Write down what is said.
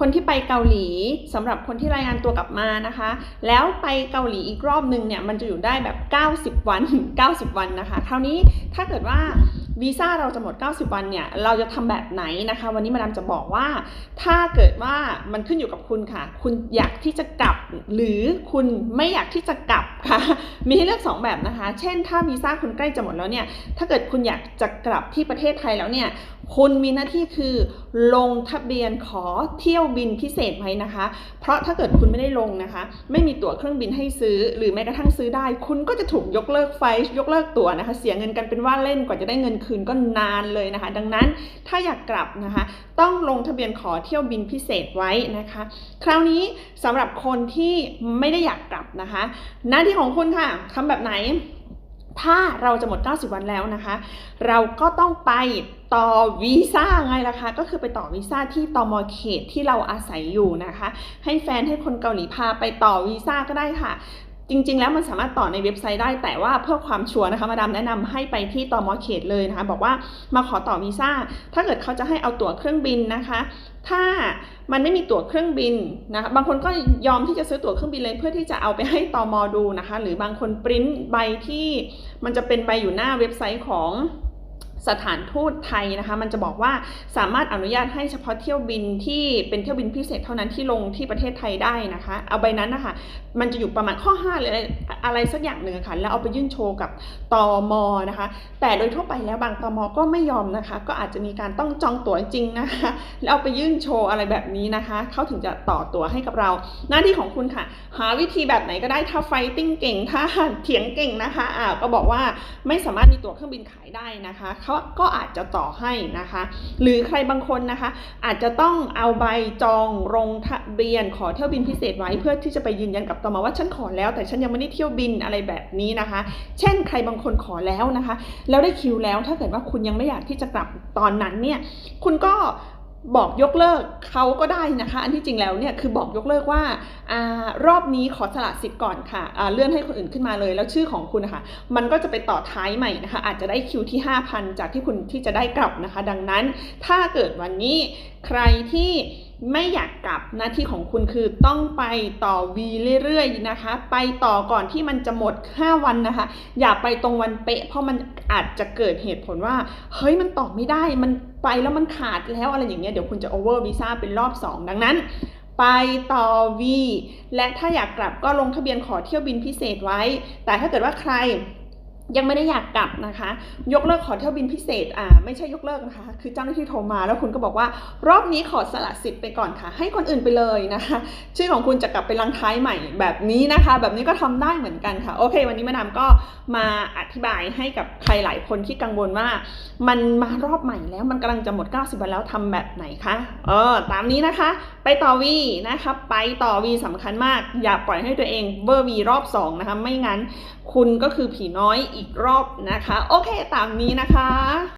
คนที่ไปเกาหลีสำหรับคนที่รายงานตัวกลับมานะคะ แล้วไปเกาหลีอีกรอบนึงเนี่ยมันจะอยู่ได้แบบ 90 วัน 90 วันนะคะ คราวนี้ถ้าเกิดว่าวีซ่าเราจะหมด 90 วันเนี่ย เราจะทำแบบไหนนะคะ วันนี้มาดามจะบอกว่า ถ้าเกิดว่ามันขึ้นอยู่กับคุณค่ะ คุณอยากที่จะกลับ หรือคุณไม่อยากที่จะกลับค่ะ มีให้เลือกสองแบบนะคะ เช่น ถ้าวีซ่าคุณใกล้จะหมดแล้วเนี่ย ถ้าเกิดคุณอยากจะกลับที่ประเทศไทยแล้วเนี่ย คุณมีหน้าที่คือลงทะเบียนขอเที่ยวบินพิเศษไว้นะคะ เพราะถ้าเกิดคุณไม่ได้ลงนะคะ ไม่มีตั๋วเครื่องบินให้ซื้อ หรือแม้กระทั่งซื้อได้ คุณก็จะถูกยกเลิกไฟล์ยกเลิกตั๋วนะคะ เสียเงินกันเป็นว่าเล่นกว่าจะได้เงินคืนก็นานเลยนะคะ ดังนั้นถ้าอยากกลับนะคะ ต้องลงทะเบียนขอเที่ยวบินพิเศษไว้นะคะ คราวนี้สำหรับคนที่ไม่ได้อยากกลับนะคะ หน้าที่ของคุณค่ะทำแบบไหน ถ้าเราจะหมด 90 วันแล้วนะคะ เราก็ต้องไปต่อวีซ่าไงล่ะคะ ก็คือไปต่อวีซ่าที่ตอมเขตที่เราอาศัยอยู่นะคะ ให้แฟนให้คนเกาหลีพาไปต่อวีซ่าก็ได้ค่ะ จริง ๆ แล้วมันสามารถต่อในเว็บไซต์ได้ แต่ว่าเพื่อความชัวร์นะคะ มาดามแนะนำให้ไปที่ตอมอเขตเลยนะคะ บอกว่ามาขอต่อวีซ่า ถ้าเกิดเขาจะให้เอาตั๋วเครื่องบินนะคะ ถ้ามันไม่มีตั๋วเครื่องบินนะคะ บางคนก็ยอมที่จะซื้อตั๋วเครื่องบินเลย เพื่อที่จะเอาไปให้ตอมอดูนะคะ หรือบางคนปริ้นใบที่มันจะเป็นใบอยู่หน้าเว็บไซต์ของ สถานทูตไทยนะคะ มันจะบอกว่าสามารถอนุญาตให้เฉพาะเที่ยวบินที่เป็นเที่ยวบินพิเศษเท่านั้นที่ลงที่ประเทศไทยได้นะคะ เอาใบนั้นนะคะมันจะอยู่ประมาณข้อ5หรืออะไรอะไรสักอย่างหนึ่งะค่ะแล้วเอาไปยื่นโชว์กับตอมนะคะ แต่โดยทั่วไปแล้วบางตอมก็ไม่ยอมนะคะ ก็อาจจะมีการต้องจองตั๋วจริงนะคะ แล้วเอาไปยื่นโชว์อะไรแบบนี้นะคะเขาถึงจะต่อตั๋วให้กับเรา หน้าที่ของคุณค่ะ หาวิธีแบบไหนก็ได้ถ้าไฟติ้งเก่งถ้าเถียงเก่งนะคะอ่าก็บอกว่าไม่สามารถมีตั๋วเครื่องบินขายได้นะคะเขาก็อาจจะต่อให้นะคะ หรือใครบางคนนะคะ อาจจะต้องเอาใบจองลงทะเบียนขอเที่ยวบินพิเศษไว้เพื่อที่จะไปยืนยันกับตมว่าฉันขอแล้ว แต่ฉันยังไม่ได้เที่ยวบินอะไรแบบนี้นะคะ เช่นใครบางคนขอแล้วนะคะ แล้วได้คิวแล้วถ้าเกิดว่าคุณยังไม่อยากที่จะกลับตอนนั้นเนี่ยคุณก็ บอกยกเลิกเขาก็ได้นะคะ อันที่จริงแล้วเนี่ยคือบอกยกเลิกว่าอารอบนี้ขอสละสิทธิ์ก่อนค่ะเลื่อนให้คนอื่นขึ้นมาเลย แล้วชื่อของคุณนะคะมันก็จะไปต่อท้ายใหม่นะคะ อาจจะได้คิวที่ 5,000 จากที่คุณที่จะได้กลับนะคะ ดังนั้นถ้าเกิดวันนี้ใครที่ไม่อยากกลับหน้าที่ของคุณคือต้องไปต่อวีเรื่อยๆนะคะ ไปต่อก่อนที่มันจะหมด 5 วันนะคะ อย่าไปตรงวันเป๊ะ เพราะมันอาจจะเกิดเหตุผลว่า เฮ้ยมันต่อไม่ได้มันไปแล้วมันขาดแล้วอะไรอย่างเงี้ยเดี๋ยวคุณจะโอเวอร์วีซ่าเป็นรอบ 2 ดังนั้น ไปต่อวีและถ้าอยากกลับก็ลงทะเบียนขอเที่ยวบินพิเศษไว้ แต่ถ้าเกิดว่าใคร ยังไม่ได้อยากกลับนะคะ ยกเลิกขอเที่ยวบินพิเศษอ่าไม่ใช่ยกเลิกนะคะ คือเจ้าหน้าที่โทรมาแล้วคุณก็บอกว่ารอบนี้ขอสละสิทธิ์ไปก่อนค่ะ ให้คนอื่นไปเลยนะคะ ชื่อของคุณจะกลับไปรังท้ายใหม่แบบนี้นะคะ แบบนี้ก็ทำได้เหมือนกันค่ะ โอเค วันนี้มาดามก็มาอธิบายให้กับใครหลายคนที่กังวลว่า มันมารอบใหม่แล้วมันกำลังจะหมด 90วันแล้วทำแบบไหนคะเออตามนี้นะคะ ไปต่อวีนะคะไปต่อวีสำคัญมาก อย่าปล่อยให้ตัวเองเบอร์วีรอบ2นะคะไม่งั้นคุณก็คือผีน้อยอีกรอบนะคะ โอเคตามนี้นะคะ